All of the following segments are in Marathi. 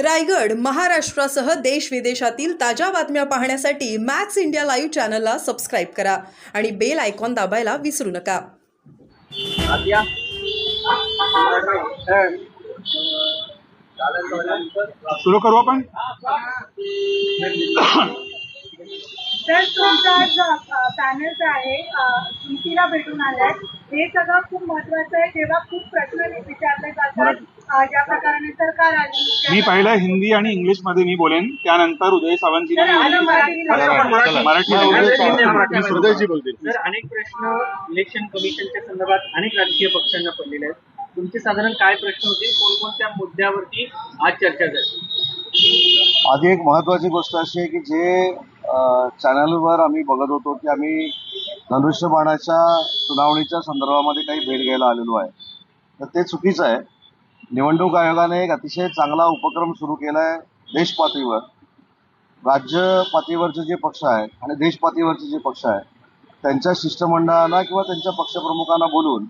रायगड महाराष्ट्रासह देश विदेशातील ताज्या बातम्या पाहण्यासाठी मॅक्स इंडिया लाईव्ह चॅनलला सबस्क्राईब करा आणि बेल आयकॉन दाबायला विसरू नका. सुरू करू आपण? तर तुमचा पॅनल जे आहे भेटून आलाय. हे सगळं खूप महत्वाचं आहे. जेव्हा खूप प्रश्न विचारले जातात. ज्या प्रकाराने सरकार आली. मी पहिलं हिंदी आणि इंग्लिशमध्ये मी बोलेन. त्यानंतर उदय चला, मराठी बोलतील. अनेक प्रश्न इलेक्शन कमिशनच्या संदर्भात अनेक राजकीय पक्षांना पडलेले आहेत. तुमचे साधारण काय प्रश्न होते? कोणकोणत्या मुद्द्यावरती आज चर्चा झाली? आधी एक महत्वाची गोष्ट अशी आहे की जे चॅनलवर आम्ही बघत होतो की आम्ही धनुष्यबाणाच्या सुनावणीच्या संदर्भामध्ये काही भेट घ्यायला आलेलो आहे. तर ते चुकीचं आहे. निवडणूक आयोगाने एक अतिशय चांगला उपक्रम सुरू केला आहे देशपातळीवर. राज्य पातळीवरचे जे पक्ष आहेत आणि देशपातळीवरचे जे पक्ष आहेत त्यांच्या शिष्टमंडळांना किंवा त्यांच्या पक्षप्रमुखांना बोलून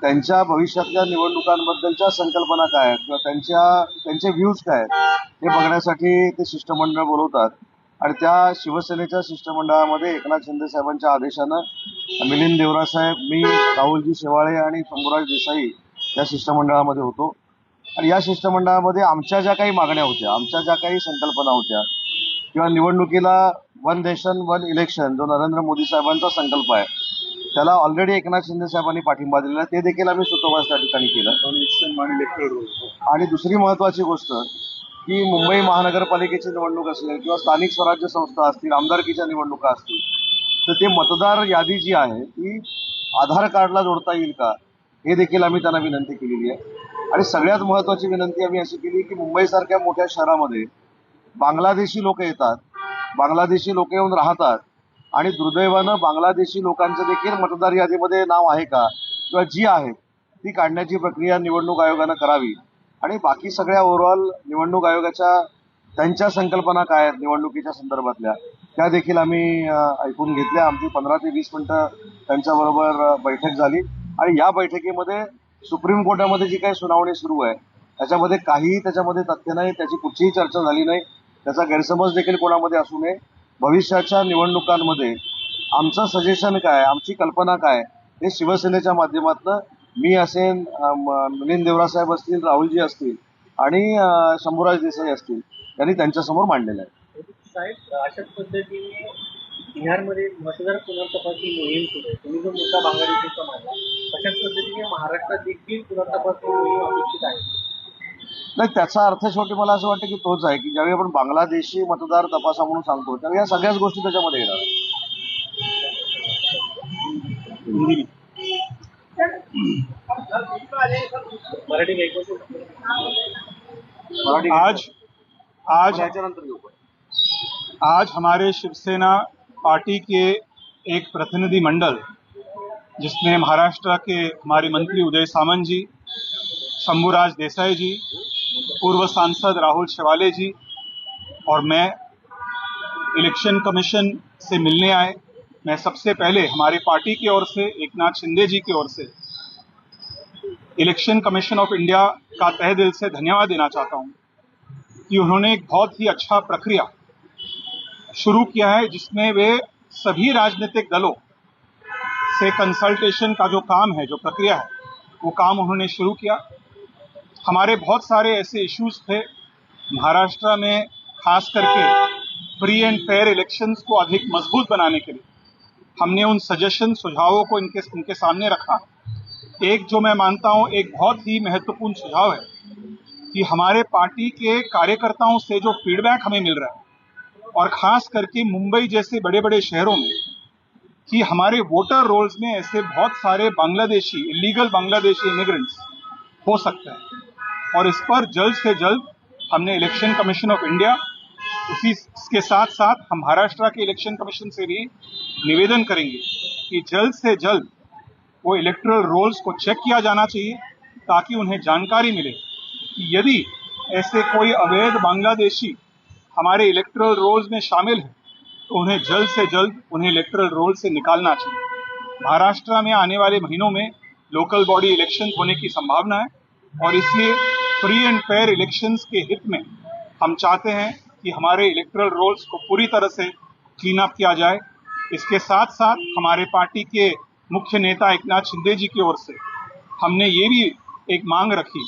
त्यांच्या भविष्यातल्या निवडणुकांबद्दलच्या संकल्पना काय आहेत किंवा त्यांच्या त्यांचे व्ह्यूज काय आहेत हे बघण्यासाठी ते शिष्टमंडळ बोलवतात. आणि त्या शिवसेनेच्या शिष्टमंडळामध्ये एकनाथ शिंदे साहेबांच्या आदेशानं मिलिंद देवरा साहेब मी राहुलजी शेवाळे आणि शंभूराज देसाई या शिष्टमंडळामध्ये होतो. आणि या शिष्टमंडळामध्ये आमच्या ज्या काही मागण्या होत्या आमच्या ज्या काही संकल्पना होत्या किंवा निवडणुकीला वन नेशन वन इलेक्शन जो नरेंद्र मोदी साहेबांचा संकल्प आहे त्याला ऑलरेडी एकनाथ शिंदे साहेबांनी पाठिंबा दिलेला ते देखील आम्ही सुतोवास त्या ठिकाणी केलं. आणि दुसरी महत्वाची गोष्ट की मुंबई महानगरपालिकेची निवडणूक असेल किंवा स्थानिक स्वराज्य संस्था असतील आमदारकीच्या निवडणुका असतील तर ते मतदार यादी जी आहे ती आधार कार्डला जोडता येईल का? हे देखील आम्ही त्यांना विनंती केलेली आहे. आणि सगळ्यात महत्त्वाची विनंती आम्ही अशी केली की मुंबईसारख्या मोठ्या शहरामध्ये बांगलादेशी लोक येतात बांगलादेशी लोक येऊन राहतात आणि दुर्दैवानं बांगलादेशी लोकांचं देखील मतदार यादीमध्ये नाव आहे का? किंवा जी आहे ती काढण्याची प्रक्रिया निवडणूक आयोगानं करावी. आणि बाकी सगळ्या ओव्हरऑल निवडणूक आयोगाच्या त्यांच्या संकल्पना काय आहेत निवडणुकीच्या संदर्भातल्या त्या देखील आम्ही ऐकून घेतल्या. आमची पंधरा ते वीस मिनिटं त्यांच्याबरोबर बैठक झाली. आणि या बैठकीमध्ये सुप्रीम कोर्टामध्ये जी काही सुनावणी सुरू आहे त्याच्यामध्ये काहीही त्याच्यामध्ये तथ्य नाही त्याची कुठचीही चर्चा झाली नाही त्याचा गैरसमज देखील कोणामध्ये असू नये. भविष्याच्या निवडणुकांमध्ये आमचं सजेशन काय आमची कल्पना काय हे शिवसेनेच्या माध्यमातून मी असेन मिलिंद देवरा साहेब असतील राहुलजी असतील आणि शंभूराज देसाई असतील यांनी त्यांच्यासमोर मांडलेलं आहे. साहेब अशाच पद्धतीने बिहारमध्ये मतदार पुनर्तपासणी मोहीम सुरू आहे. तुम्ही जो मुद्दा बांगलादेशीचा मांडला अशाच पद्धतीने महाराष्ट्रात देखील पुनर्तपासणी मोहीम अपेक्षित आहे. नाही त्याचा अर्थ शेवटी मला असं वाटतं की तोच आहे की ज्यावेळी आपण बांगलादेशी मतदार तपासा म्हणून सांगतो त्यावेळी या सगळ्याच गोष्टी त्याच्यामध्ये येणार आज आज. आज हमारे शिवसेना पार्टी के एक प्रतिनिधि मंडल जिसमें महाराष्ट्र के हमारे मंत्री उदय सामंत जी शंभूराज देसाई जी पूर्व सांसद राहुल शिवाले जी और मैं इलेक्शन कमीशन से मिलने आए मैं सबसे पहले हमारे पार्टी की ओर से एकनाथ शिंदे जी की ओर से इलेक्शन कमीशन ऑफ़ इंडिया का तह दिल से धन्यवाद देना चाहता हूँ कि उन्होंने एक बहुत ही अच्छा प्रक्रिया शुरू किया है, जिसमें वे सभी राजनीतिक दलों से कंसल्टेशन का जो काम है, जो प्रक्रिया है, वो काम उन्होंने शुरू किया। हमारे बहुत सारे ऐसे इश्यूज़ थे, महाराष्ट्र में खास करके फ्री एंड फेयर इलेक्शंस को अधिक मज़बूत बनाने के लिए। हमने उन सजेशन सुझावों को इनके इनके सामने रखा। एक जो मैं मानता हूँ, एक बहुत ही महत्वपूर्ण सुझाव है कि हमारे पार्टी के कार्यकर्ताओं से जो फीडबैक हमें मिल रहा है, और खास करके मुंबई जैसे बड़े बड़े शहरों में, कि हमारे वोटर रोल्स में ऐसे बहुत सारे बांग्लादेशी इलीगल बांग्लादेशी इमिग्रेंट्स हो सकते हैं। और इस पर जल्द से जल्द हमने इलेक्शन कमीशन ऑफ़ इंडिया उसी के साथ साथ हम महाराष्ट्र के इलेक्शन कमीशन से भी निवेदन करेंगे कि जल्द से जल्द वो इलेक्ट्रल रोल्स को चेक किया जाना चाहिए ताकि उन्हें जानकारी मिले कि यदि ऐसे कोई अवैध बांग्लादेशी हमारे इलेक्ट्रल रोल्स में शामिल है तो उन्हें जल्द से जल्द उन्हें इलेक्ट्रल रोल से निकालना चाहिए। महाराष्ट्र में आने वाले महीनों में लोकल बॉडी इलेक्शन होने की संभावना है और इसलिए फ्री एंड फेयर इलेक्शंस के हित में हम चाहते हैं कि हमारे इलेक्ट्रल रोल्स को पूरी तरह से क्लीन अप किया जाए। इसके साथ साथ हमारे पार्टी के मुख्य नेता एकनाथ शिंदे जी की ओर से हमने ये भी एक मांग रखी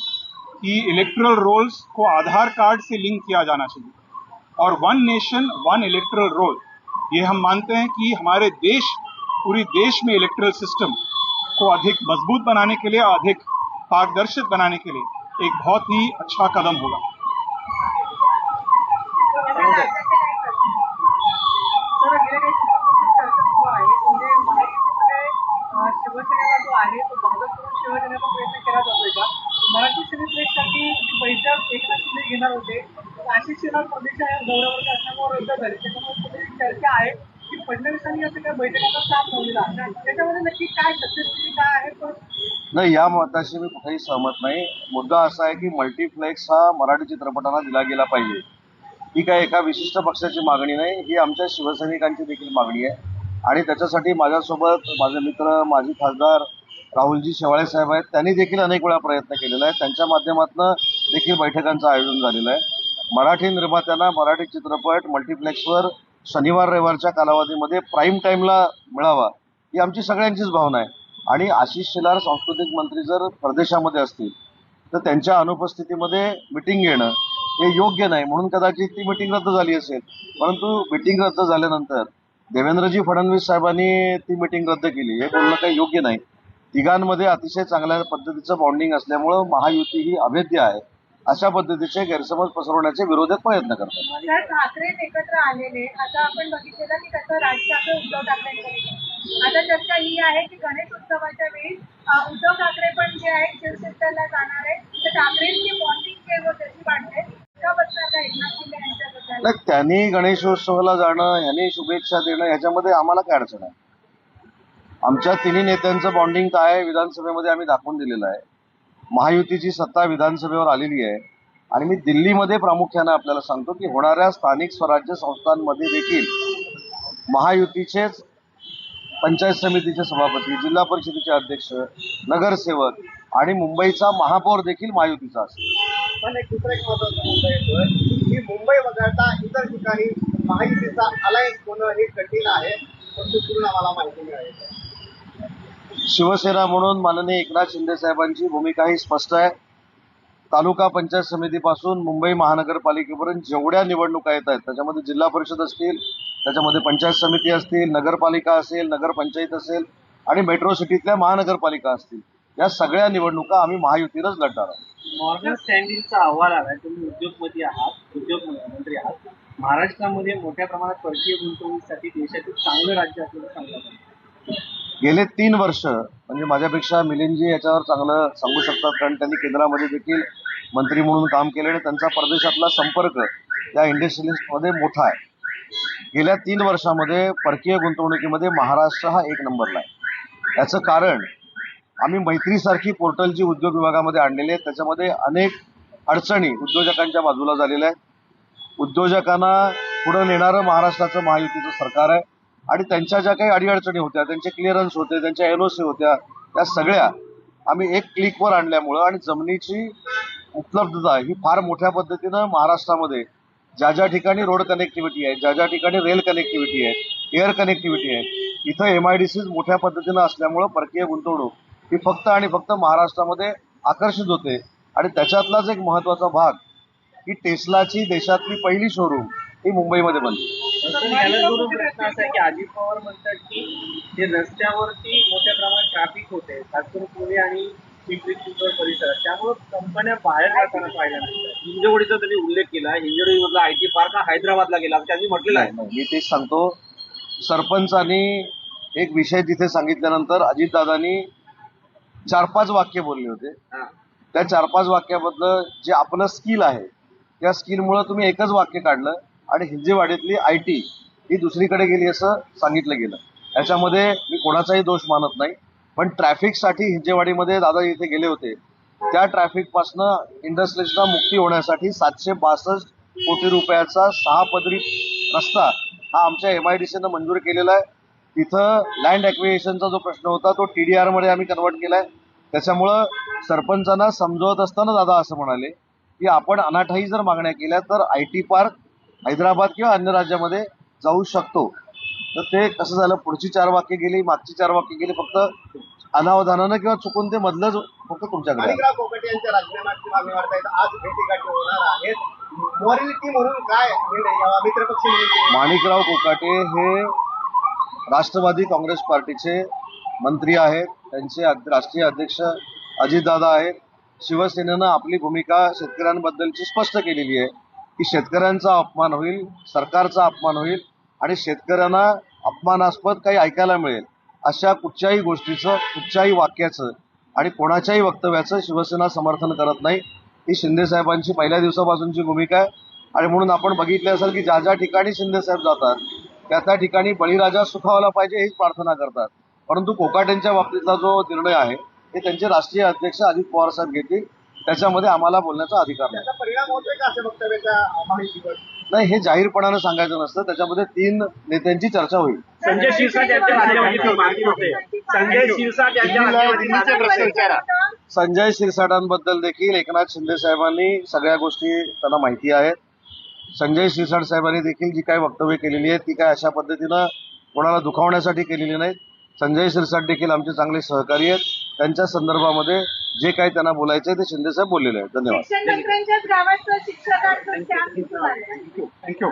कि इलेक्ट्रल रोल्स को आधार कार्ड से लिंक किया जाना चाहिए। और one nation one electoral roll ये हम मानते हैं कि हमारे देश, पूरी देश में इलेक्ट्रल सिस्टम को अधिक मज़बूत बनाने के लिए, अधिक पारदर्शित बनाने के लिए एक बहुत ही अच्छा कदम होगा। मराठी सिनेप्लेक्ससाठी बैठक एकनाथ शिंदे घेणार होते. पण आशिष शेलार प्रदेश दौऱ्यावर असल्यामुळे रद्द झाली. त्याच्यामुळे कुठेतरी चर्चा आहे की फडणवीसांनी असं काही बैठकाचा साथ ठेवलेला त्याच्यामध्ये नक्की काय सत्यस्थिती काय आहे? पण नाही या मताशी मी कुठेही सहमत नाही. मुद्दा असा आहे की मल्टीप्लेक्स हा मराठी चित्रपटांना दिला गेला पाहिजे. ही काय एका विशिष्ट पक्षाची मागणी नाही ही आमच्या शिवसैनिकांची देखील मागणी आहे. आणि त्याच्यासाठी माझ्यासोबत माझे मित्र माजी खासदार राहुलजी शेवाळे साहेब आहेत त्यांनी देखील अनेक वेळा प्रयत्न केलेला आहे. त्यांच्या माध्यमातून देखील बैठकांचं आयोजन झालेलं आहे. मराठी निर्मात्यांना मराठी चित्रपट मल्टिप्लेक्सवर शनिवार रविवारच्या कालावधीमध्ये प्राईम टाईमला मिळावा ही आमची सगळ्यांचीच भावना आहे. आणि आशिष शेलार सांस्कृतिक मंत्री जर परदेशामध्ये असतील तर त्यांच्या अनुपस्थितीमध्ये मिटिंग घेणं हे योग्य नाही. म्हणून कदाचित ती मिटिंग रद्द झाली असेल. परंतु मिटिंग रद्द झाल्यानंतर देवेंद्रजी फडणवीस साहेबांनी ती मिटिंग रद्द केली. हे बोलणं काही योग्य नाही. तिघांमध्ये अतिशय चांगल्या पद्धतीचं बॉन्डिंग असल्यामुळं महायुती ही अभेद्य आहे. अशा पद्धतीचे गैरसमज पसरवण्याचे विरोधात प्रयत्न करतात. ठाकरे एकत्र आलेले आता आपण बघितलेलं की त्याचं राज ठाकरे उद्धव ठाकरेंकडे आता चर्चा ही आहे की गणेश उत्सवाच्या वेळी उद्धव ठाकरे पण जे आहेत शिवसेनेला जाणार आहे तर ठाकरेंची बॉन्डिंग जे वाढते. त्यांनी गणेशोत्सवाला जाणं यांनी शुभेच्छा देणं याच्यामध्ये आम्हाला काय अडचण आहे? आमच्या तिन्ही नेत्यांचं बॉन्डिंग काय आहे विधानसभेमध्ये आम्ही दाखवून दिलेलं आहे. महायुतीची सत्ता विधानसभेवर आलेली आहे. आणि मी दिल्लीमध्ये प्रामुख्यानं आपल्याला सांगतो की होणाऱ्या स्थानिक स्वराज्य संस्थांमध्ये देखील महायुतीचेच पंचायत समितीचे सभापती जिल्हा परिषदेचे अध्यक्ष नगरसेवक आणि मुंबईचा महापौर देखील महायुतीचा असेल. पण एक दुसरा एक महत्त्वाचा मुद्दा येतोय की मुंबई वगळता इतर ठिकाणी महायुतीचा अलायन्स होणं हे कठीण आहे पण पूर्ण आम्हाला माहिती मिळाली शिवसेना म्हणून माननीय एकनाथ शिंदे साहेबांची भूमिका ही स्पष्ट आहे. तालुका पंचायत समितीपासून मुंबई महानगरपालिकेपर्यंत जेवढ्या निवडणुका येत आहेत त्याच्यामध्ये जिल्हा परिषद असतील त्याच्यामध्ये पंचायत समिती असतील नगरपालिका असेल नगरपंचायत असेल आणि मेट्रो सिटीतल्या महानगरपालिका असतील या सगळ्या निवडणुका आम्ही महायुतीनंच लढणार आहोत. मॉर्गन स्टँडिंगचा अहवाल आलाय तुम्ही उद्योगपती आहात उद्योग मंत्री आहात. महाराष्ट्रामध्ये मोठ्या प्रमाणात परकीय गुंतवणुकीसाठी देशातील चांगलं राज्य असल्याचं सांगलं गेले तीन वर्ष म्हणजे माझ्यापेक्षा मिलिंदजी याच्यावर चांगलं सांगू शकतात कारण त्यांनी केंद्रामध्ये देखील मंत्री म्हणून काम केले आणि त्यांचा परदेशातला संपर्क या इंडस्ट्रियलिस्टमध्ये मोठा आहे. गेल्या तीन वर्षामध्ये परकीय गुंतवणुकीमध्ये महाराष्ट्र हा एक नंबरला आहे. याचं कारण आम्ही मैत्रीसारखी पोर्टल जी उद्योग विभागामध्ये आणलेली आहेत त्याच्यामध्ये अनेक अडचणी उद्योजकांच्या बाजूला झालेल्या आहेत. उद्योजकांना पुढं नेणारं महाराष्ट्राचं महायुतीचं सरकार आहे. आणि त्यांच्या ज्या काही अडीअडचणी होत्या त्यांचे क्लिअरन्स होते त्यांच्या एनओसी होत्या त्या सगळ्या आम्ही एक क्लिकवर आणल्यामुळं आणि जमिनीची उपलब्धता ही फार मोठ्या पद्धतीनं महाराष्ट्रामध्ये ज्या ज्या ठिकाणी रोड कनेक्टिव्हिटी आहे ज्या ज्या ठिकाणी रेल कनेक्टिव्हिटी आहे एअर कनेक्टिव्हिटी आहे इथं एम आय डी सीज मोठ्या पद्धतीनं असल्यामुळं परकीय गुंतवणूक ही फक्त आणि फक्त महाराष्ट्रामध्ये आकर्षित होते. आणि त्याच्यातलाच एक महत्त्वाचा भाग की टेस्लाची देशातली पहिली शोरूम ही मुंबईमध्ये बनली पण याला जोडून प्रश्न असा आहे की अजित पवार म्हणतात की जे रस्त्यावरती मोठ्या प्रमाणात ट्रॅफिक होते खास करून पुणे आणि पिंपरी चिंचवड परिसरात त्यामुळे कंपन्या बाहेर जाताना पाहिल्या नाही हिंजवडीचा त्यांनी उल्लेख केला हिंजवडी मधला आय टी पार्क हा हैदराबादला गेला असं त्यांनी म्हटलेलं आहे. मी तेच सांगतो. सरपंचांनी एक विषय तिथे सांगितल्यानंतर अजितदादांनी चार पाच वाक्य बोलले होते. हा. त्या चार पाच वाक्याबद्दल जे आपलं स्किल आहे त्या स्किलमुळं तुम्ही एकच वाक्य काढलं. आणि हिंजेवाडीतली आय टी ही दुसरीकडे गेली असं सांगितलं गेलं. याच्यामध्ये मी कोणाचाही दोष मानत नाही पण ट्रॅफिकसाठी हिंजेवाडीमध्ये दादा इथे गेले होते. त्या ट्रॅफिकपासनं इंडस्ट्रीजला मुक्ती होण्यासाठी सातशे बासष्ट कोटी रुपयाचा सहा पदरी रस्ता हा आमच्या एम आय डी सीनं मंजूर केलेला आहे. तिथं लँड ॲक्विएशनचा जो प्रश्न होता तो टी डी आरमध्ये आम्ही कन्वर्ट केला आहे त्याच्यामुळं सरपंचांना समजवत असताना दादा असं म्हणाले की आपण अनाठाई जर मागण्या केल्या तर आय टी पार्क हैदराबाद किंवा अन्य राज्यामध्ये जाऊ शकतो. तर ते कसं झालं पुढची चार वाक्य गेली मागची चार वाक्य गेली फक्त अनावधानानं किंवा चुकून ते मधलंच फक्त तुमच्याकडे. माणिकराव कोकटे यांच्या राजीनाम्याची मागणी वाढतायत. आज भेटीगाठी होणार आहेत. मॉरॅलिटी म्हणून काय निर्णय घ्यावा? मित्रपक्ष म्हणून. तुम्ही- माणिकराव कोकाटे हे राष्ट्रवादी काँग्रेस पार्टीचे मंत्री आहेत. त्यांचे राष्ट्रीय अध्यक्ष अजितदादा आहेत. शिवसेनेनं आपली भूमिका शेतकऱ्यांबद्दलची स्पष्ट केलेली आहे. की शेतकऱ्यांचा अपमान होईल सरकारचा अपमान होईल आणि शेतकऱ्यांना अपमानास्पद काही ऐकायला मिळेल. अशा कुठच्याही गोष्टीचं कुठच्याही वाक्याचं आणि कोणाच्याही वक्तव्याचं शिवसेना समर्थन करत नाही. ही शिंदेसाहेबांची पहिल्या दिवसापासूनची भूमिका आहे. आणि म्हणून आपण बघितले असेल की ज्या ज्या ठिकाणी शिंदेसाहेब जातात त्या त्या ठिकाणी बळीराजा सुखावला पाहिजे हीच प्रार्थना करतात. परंतु कोकाटेंच्या बाबतीतला जो निर्णय आहे ते त्यांचे राष्ट्रीय अध्यक्ष अजित पवार साहेब घेतील. त्याच्यामध्ये आम्हाला बोलण्याचा अधिकार नाही. नाही हे जाहीरपणानं सांगायचं नसतं. त्याच्यामध्ये तीन नेत्यांची चर्चा होईल. संजय शिरसाट यांच्या संजय शिरसाटांबद्दल देखील एकनाथ शिंदे साहेबांनी सगळ्या गोष्टी त्यांना माहिती आहेत. संजय शिरसाट साहेबांनी देखील जी काही वक्तव्य केलेली आहेत ती काय अशा पद्धतीनं कोणाला दुखावण्यासाठी केलेली नाहीत. संजय शिरसाट देखील आमचे चांगले सहकारी आहेत. त्यांच्या संदर्भामध्ये जे काही त्यांना बोलायचं आहे ते शिंदे साहेब बोललेले आहेत. धन्यवाद. शिक्षण मंत्र्यांच्याच गावात शिक्षकांचं कॅम्प सुरू आहे थँक्यू